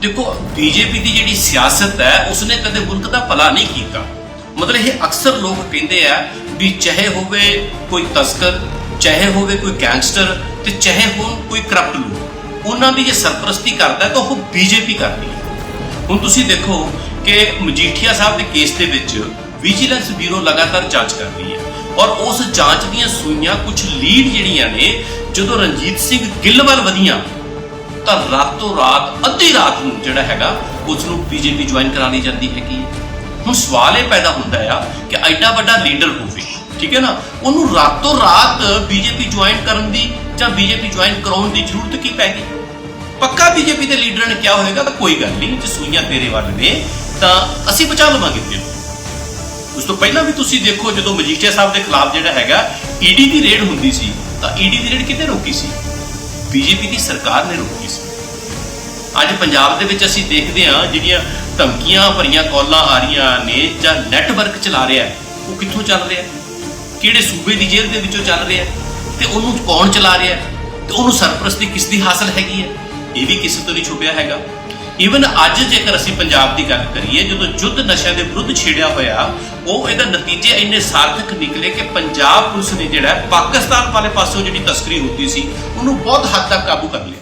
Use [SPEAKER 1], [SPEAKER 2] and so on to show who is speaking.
[SPEAKER 1] ਦੇਖੋ ਬੀਜੇਪੀ ਦੀ ਜਿਹੜੀ ਸਿਆਸਤ ਹੈ, ਉਸਨੇ ਕਦੇ ਮੁਲਕ ਦਾ ਭਲਾ ਨਹੀਂ ਕੀਤਾ। ਮਤਲਬ ਇਹ ਅਕਸਰ ਲੋਕ ਕਹਿੰਦੇ ਆ ਵੀ ਚਾਹੇ ਹੋਵੇ ਕੋਈ ਤਸਕਰ, ਚਾਹੇ ਹੋਵੇ ਕੋਈ ਗੈਂਗਸਟਰ ਤੇ ਚਾਹੇ ਹੋਣ ਕੋਈ ਕਰਪਟ ਲੋਕ। ਉਹਨਾਂ ਦੀ ਜੇ ਸਰਪ੍ਰਸਤੀ ਕਰਦਾ ਤਾਂ ਉਹ ਬੀਜੇਪੀ ਕਰਦੀ ਹੈ। ਹੁਣ ਤੁਸੀਂ ਦੇਖੋ ਕਿ ਮਜੀਠੀਆ ਸਾਹਿਬ ਦੇ ਕੇਸ ਦੇ ਵਿੱਚ ਵਿਜੀਲੈਂਸ ਬਿਊਰੋ ਲਗਾਤਾਰ ਜਾਂਚ ਕਰ ਰਹੀ ਹੈ ਔਰ ਉਸ ਜਾਂਚ ਦੀਆਂ ਸੂਈਆਂ ਕੁਝ ਲੀਡ ਜਿਹੜੀਆਂ ਨੇ, ਜਦੋਂ ਰਣਜੀਤ ਸਿੰਘ ਗਿੱਲ ਵੱਲ ਵਧੀਆਂ ਤਾਂ ਰਾਤੋਂ ਰਾਤ, ਅੱਧੀ ਰਾਤ ਨੂੰ ਜਿਹੜਾ ਹੈਗਾ ਉਸ ਨੂੰ ਬੀਜੇਪੀ ਜੁਆਇਨ ਕਰਾ ਲਈ ਜਾਂਦੀ ਹੈਗੀ ਹੁਣ ਸਵਾਲ ਇਹ ਪੈਦਾ ਹੁੰਦਾ ਆ ਕਿ ਐਡਾ ਵੱਡਾ ਲੀਡਰ ਹੋਵੇ, ਠੀਕ ਹੈ ਨਾ? ਉਹਨੂੰ ਰਾਤੋਂ ਰਾਤ ਬੀਜੇਪੀ ਜੁਆਇਨ ਕਰਨ ਦੀ ਜਾਂ ਬੀਜੇਪੀ ਜੁਆਇਨ ਕਰਾਉਣ ਦੀ ਜ਼ਰੂਰਤ ਕੀ ਪੈ ਗਈ? ਪੱਕਾ ਬੀਜੇਪੀ ਦੇ ਲੀਡਰਾਂ ਨੇ ਕਿਹਾ ਹੋਵੇਗਾ ਤਾਂ ਕੋਈ ਗੱਲ ਨਹੀਂ, ਜੇ ਸੂਈਆਂ ਤੇਰੇ ਵੱਲ ਨੇ, ਤਾਂ ਅਸੀਂ ਬਚਾ ਲਵਾਂਗੇ ਤੈਨੂੰ ਉਸ ਤੋਂ ਪਹਿਲਾਂ ਵੀ ਤੁਸੀਂ ਦੇਖੋ, ਜਦੋਂ ਮਜੀਠੀਆ ਸਾਹਿਬ ਦੇ ਖਿਲਾਫ ਜਿਹੜਾ ਹੈਗਾ ਈਡੀ ਦੀ ਰੇਡ ਹੁੰਦੀ ਸੀ, ਤਾਂ ਈਡੀ ਦੀ ਰੇਡ ਕਿਤੇ ਰੋਕੀ ਸੀ? ਬੀਜੇਪੀ ਦੀ ਸਰਕਾਰ ਨੇ ਰੋਕੀ ਸੀ। ਅੱਜ ਪੰਜਾਬ ਦੇ ਵਿੱਚ ਅਸੀਂ ਦੇਖਦੇ ਹਾਂ ਜਿਹੜੀਆਂ ਧਮਕੀਆਂ ਭਰੀਆਂ ਕਾਲਾਂ ਆ ਰਹੀਆਂ ਨੇ ਜਾਂ ਨੈਟਵਰਕ ਚਲਾ ਰਿਹਾ ਉਹ ਕਿੱਥੋਂ ਚੱਲ ਰਿਹਾ ਕਿਹੜੇ ਸੂਬੇ ਦੀ ਜੇਲ੍ਹ ਦੇ ਵਿੱਚੋਂ ਚੱਲ ਰਿਹਾ ਤੇ ਉਹਨੂੰ ਕੌਣ ਚਲਾ ਰਿਹਾ ਤੇ ਉਹਨੂੰ ਸਰਪ੍ਰਸਤੀ ਕਿਸ ਦੀ ਹਾਸਲ ਹੈਗੀ ਹੈ? ਇਹ ਵੀ ਕਿਸੇ ਤੋਂ ਨਹੀਂ ਛੁਪਿਆ ਹੈਗਾ। ਈਵਨ ਅੱਜ ਜੇਕਰ ਅਸੀਂ ਪੰਜਾਬ ਦੀ ਗੱਲ ਕਰੀਏ, ਜਦੋਂ ਯੁੱਧ ਨਸ਼ਿਆਂ ਦੇ ਵਿਰੁੱਧ ਛੇੜਿਆ ਹੋਇਆ, ਉਹ ਇਹਦਾ ਨਤੀਜੇ ਇੰਨੇ ਸਾਰਥਕ ਨਿਕਲੇ ਕਿ ਪੰਜਾਬ ਪੁਲਿਸ ਨੇ ਜਿਹੜਾ ਪਾਕਿਸਤਾਨ ਵਾਲੇ ਪਾਸੋਂ ਜਿਹੜੀ ਤਸਕਰੀ ਹੁੰਦੀ ਸੀ, ਉਹਨੂੰ ਬਹੁਤ ਹੱਦ ਤੱਕ ਕਾਬੂ ਕਰ ਲਿਆ।